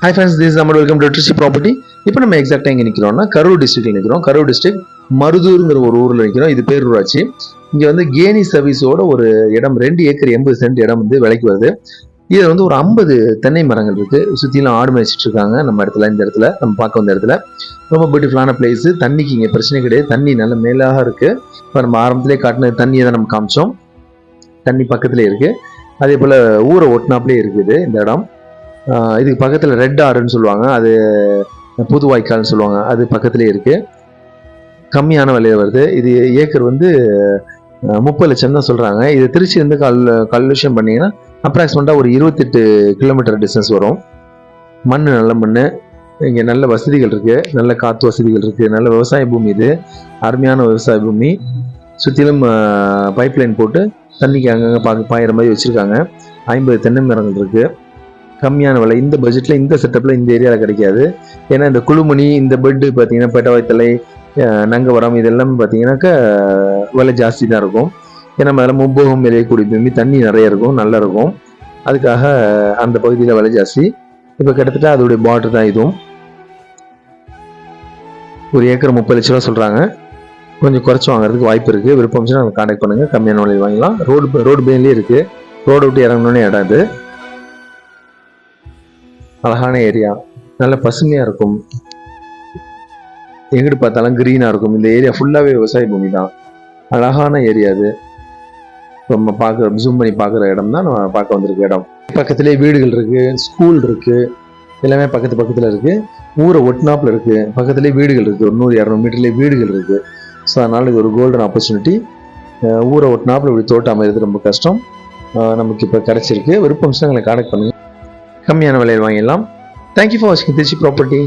High friends this நம்ம welcome to Trichy property இப்போ நம்ம எக்ஸாக்டாக எங்கே நிற்கிறோம்னா கரூர் டிஸ்ட்ரிக்ட்ல நிற்கிறோம் கரூர் டிஸ்ட்ரிக்ட் மருதூருங்கிற ஒரு ஊரில் நிற்கிறோம் இது பேர் ஊராட்சி இங்கே வந்து கேணி சர்வீஸோட ஒரு இடம் ரெண்டு ஏக்கர் எண்பது சென்ட் இடம் வந்து விலைக்கு வருது. இதில் வந்து ஒரு ஐம்பது தென்னை மரங்கள் இருக்கு. சுற்றிலும் ஆடு மேய்ச்சிட்டு இருக்காங்க. நம்ம இடத்துல இந்த இடத்துல நம்ம பார்க்க வந்த இடத்துல. ரொம்ப பியூட்டிஃபுல்லான பிளேஸ் தண்ணிக்கு இங்கே பிரச்சனை கிடையாது. தண்ணி நல்ல மேலாக இருக்கு. இப்போ நம்ம ஆரம்பத்திலே காட்டின தண்ணியை தான் நம்ம காமிச்சோம். தண்ணி பக்கத்துலேயே இருக்கு. அதே போல் ஊரை ஒட்டினாப்லேயே இருக்குது இந்த இடம். இதுக்கு பக்கத்தில் ரெட் ஆறுன்னு சொல்லுவாங்க. அது புது வாய்க்கால்னு சொல்லுவாங்க. அது பக்கத்துலேயே இருக்குது கம்மியான விலையில் வருது. இது ஏக்கர் வந்து முப்பது லட்சம் தான் சொல்கிறாங்க இது திருச்சி வந்து கல் கல்யூஷன் பண்ணிங்கன்னா அப்ராக்சிமெண்ட்டாக ஒரு இருபத்தெட்டு கிலோமீட்டர் டிஸ்டன்ஸ் வரும். மண் நல்ல மண் இங்கே நல்ல வசதிகள் இருக்குது நல்ல காற்று வசதிகள் இருக்குது நல்ல விவசாய பூமி இது. அருமையான விவசாய பூமி. சுற்றிலும் பைப்லைன் போட்டு தண்ணிக்கு அங்கங்கே பா பாயிற மாதிரி வச்சுருக்காங்க. ஐம்பது தென்னை மரங்கள் இருக்குது கம்மியான விலை. இந்த பட்ஜெட்டில் இந்த செட்டப்பில் இந்த ஏரியாவில் கிடைக்காது. ஏன்னா இந்த குழுமணி இந்த பெட்டு பார்த்தீங்கன்னா பெட்டவாய்த்தலை நங்கவரம் இதெல்லாம் பார்த்தீங்கன்னாக்கா விலை ஜாஸ்தி தான் இருக்கும். ஏன்னா அதில் முப்போகம் விளையக்கூடிய பூமி தண்ணி நிறைய இருக்கும் நல்லா இருக்கும். அதுக்காக அந்த பகுதியில் விலை ஜாஸ்தி. இப்போ கிட்டத்தட்ட அதோடைய பார்டர் தான் இதுவும். ஒரு ஏக்கர் முப்பது லட்ச ரூபா சொல்கிறாங்க கொஞ்சம் குறைச்சி வாங்குறதுக்கு வாய்ப்பு இருக்குது விருப்பம் நாங்கள் நம்ம கான்டாக்ட் பண்ணுங்கள் கம்மியான விலையில் வாங்கலாம் ரோடு ரோடு பேன்லேயே இருக்குது ரோடு விட்டு இறங்கணுன்னே இடம் இது. அழகான ஏரியா நல்ல பசுமையாக இருக்கும். எங்கிட்டு பார்த்தாலும் க்ரீனாக இருக்கும். இந்த ஏரியா ஃபுல்லாகவே விவசாய பூமி தான். அழகான ஏரியா அது. நம்ம பார்க்குற ஜூம் பண்ணி பார்க்குற இடம் தான் நம்ம பார்க்க வந்திருக்க இடம். பக்கத்துலேயே வீடுகள் இருக்குது ஸ்கூல் இருக்குது எல்லாமே பக்கத்து பக்கத்தில் இருக்குது ஊரை ஒட்டினாப்பில் இருக்குது பக்கத்துலேயே வீடுகள் இருக்குது ஒரு நூறு இரநூறு மீட்டர்லேயே வீடுகள் இருக்குது ஸோ அதனால் இது ஒரு கோல்டன் ஆப்பர்ச்சுனிட்டி ஊரை ஒட்டினாப்பில் இப்படி தோட்டம் அமைகிறது ரொம்ப கஷ்டம். நமக்கு இப்போ கிடச்சிருக்கு. விருப்பம் எங்களை கான்டாக்ட் பண்ணுங்கள் கம்மியான விலையில் வாங்கிடலாம். தேங்க்யூ ஃபார் வாட்சிங் திருச்சி ப்ராப்பர்ட்டி